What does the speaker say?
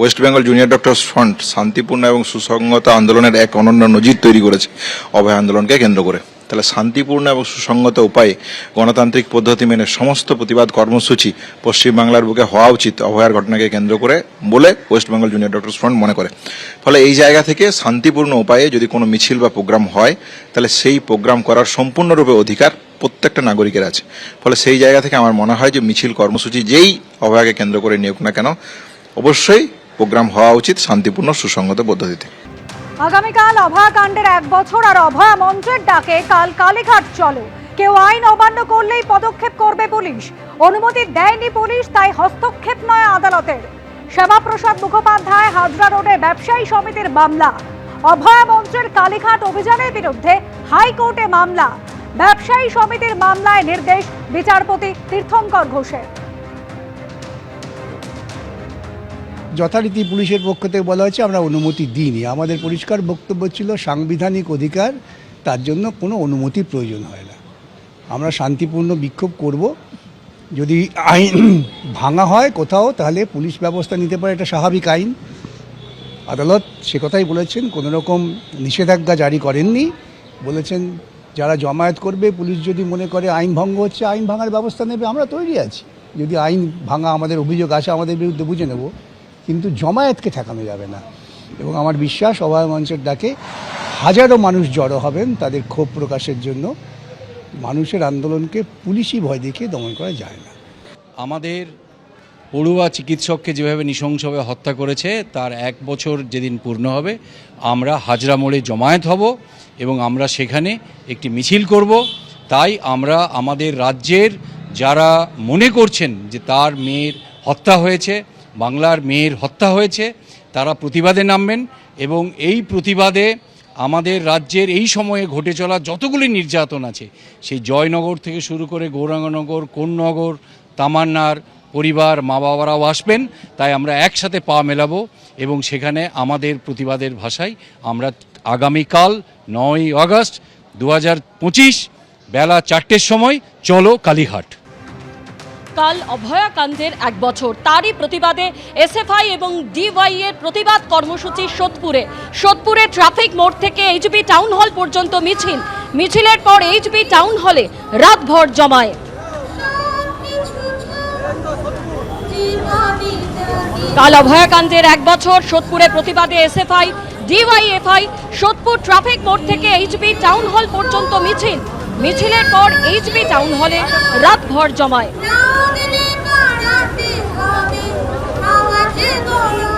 West Bengal junior doctors front শান্তিপূর্ণ এবং সুসংগত আন্দোলনের এক অনন্য নজির তৈরি করেছে অভয় আন্দোলনকে কেন্দ্র করে। তাহলে শান্তিপূর্ণ এবং সুসংগত উপায়ে গণতান্ত্রিক পদ্ধতি মেনে সমস্ত প্রতিবাদ কর্মসূচি পশ্চিমবাংলার বুকে হওয়া উচিত অভয়ার ঘটনাকে কেন্দ্র করে বলে West Bengal junior doctors front মনে করে। ফলে এই জায়গা থেকে শান্তিপূর্ণ উপায়ে যদি কোনো মিছিল বা প্রোগ্রাম হয়, তাহলে সেই প্রোগ্রাম করার সম্পূর্ণরূপে অধিকার প্রত্যেকটা নাগরিকের আছে। ফলে সেই জায়গা থেকে আমার মনে হয় যে মিছিল কর্মসূচি যেই অভয়াকে কেন্দ্র করে নিয়োগ না কেন, অবশ্যই প্রোগ্রাম হওয়া উচিত, শান্তিপূর্ণ, সুসংগত পদ্ধতিতে। আগামীকাল অভয়াকাণ্ডের এক বছর আর অভয়া মঞ্চের ডাকে কাল কালীঘাট চলো। কেউ আইন অমান্য করলেই পদক্ষেপ করবে পুলিশ। অনুমতি দেয়নি পুলিশ, তাই হস্তক্ষেপ নয় আদালতের। শ্যামাপ্রসাদ মুখোপাধ্যায়, হাজরা রোডে ব্যবসায়ী সমিতির মামলা। অভয়া মঞ্চের কালীঘাট অভিযানের বিরুদ্ধে হাইকোর্টে মামলা। ব্যবসায়ী সমিতির মামলায় নির্দেশ বিচারপতি তীর্থঙ্কর ঘোষের। যথারীতি পুলিশের পক্ষ থেকে বলা হয়েছে, আমরা অনুমতি দিইনি। আমাদের পরিষ্কার বক্তব্য ছিল, সাংবিধানিক অধিকার, তার জন্য কোনো অনুমতির প্রয়োজন হয় না। আমরা শান্তিপূর্ণ বিক্ষোভ করব। যদি আইন ভাঙা হয় কোথাও, তাহলে পুলিশ ব্যবস্থা নিতে পারে, এটা স্বাভাবিক আইন। আদালত সে কথাই বলেছেন, কোনো রকম নিষেধাজ্ঞা জারি করেননি। বলেছেন, যারা জমায়েত করবে, পুলিশ যদি মনে করে আইন ভঙ্গ হচ্ছে, আইন ভাঙার ব্যবস্থা নেবে, আমরা তৈরি আছি। যদি আইন ভাঙা আমাদের অভিযোগ আসে, আমাদের বিরুদ্ধে বুঝে নেব। কিন্তু জমায়েতকে ঠেকানো যাবে না। এবং আমার বিশ্বাস, অভয় মঞ্চের ডাকে হাজারো মানুষ জড়ো হবেন তাদের ক্ষোভ প্রকাশের জন্য। মানুষের আন্দোলনকে পুলিশই ভয় দেখিয়ে দমন করা যায় না। আমাদের পড়ুয়া চিকিৎসককে যেভাবে নৃশংসভাবে হত্যা করেছে, তার এক বছর যেদিন পূর্ণ হবে, আমরা হাজরা মোড়ে জমায়েত হব এবং আমরা সেখানে একটি মিছিল করব। তাই আমরা আমাদের রাজ্যের যারা মনে করছেন যে তার মেয়ের হত্যা হয়েছে বাংলার মেয়ের হত্যা হয়েছে, তারা প্রতিবাদে নামবেন এবং এই প্রতিবাদে আমাদের রাজ্যের এই সময়ে ঘটে চলা যতগুলি নির্যাতন আছে, সেই জয়নগর থেকে শুরু করে গৌরাঙ্গনগর, কোন্নগর, তামান্নার পরিবার মা বাবারাও আসবেন, তাই আমরা একসাথে পা মেলাবো এবং সেখানে আমাদের প্রতিবাদের ভাষায় আমরা আগামীকাল নয় আগস্ট দু হাজার পঁচিশ বেলা চারটের সময় চলো কালীঘাট। কাল অভয়াকাণ্ডের এক বছর। তারই প্রতিবাদে এসএফআই এবং ডিওয়াই এর প্রতিবাদ কর্মসূচি সোদপুরে। সোদপুরে ট্রাফিক মোড় থেকে এইচবি টাউন হল পর্যন্ত মিছিল। মিছিলের পর এইচবি টাউন হলে রাতভর জমায় কাল অভয়াকাণ্ডের এক বছর সোদপুরে প্রতিবাদে এসএফআই ডিওয়াইএফআই সোদপুর ট্রাফিক মোড় থেকে এইচবি টাউন হল পর্যন্ত মিছিল। মিছিলের পর এইচবি টাউন হলে রাতভর জমায় 运动了。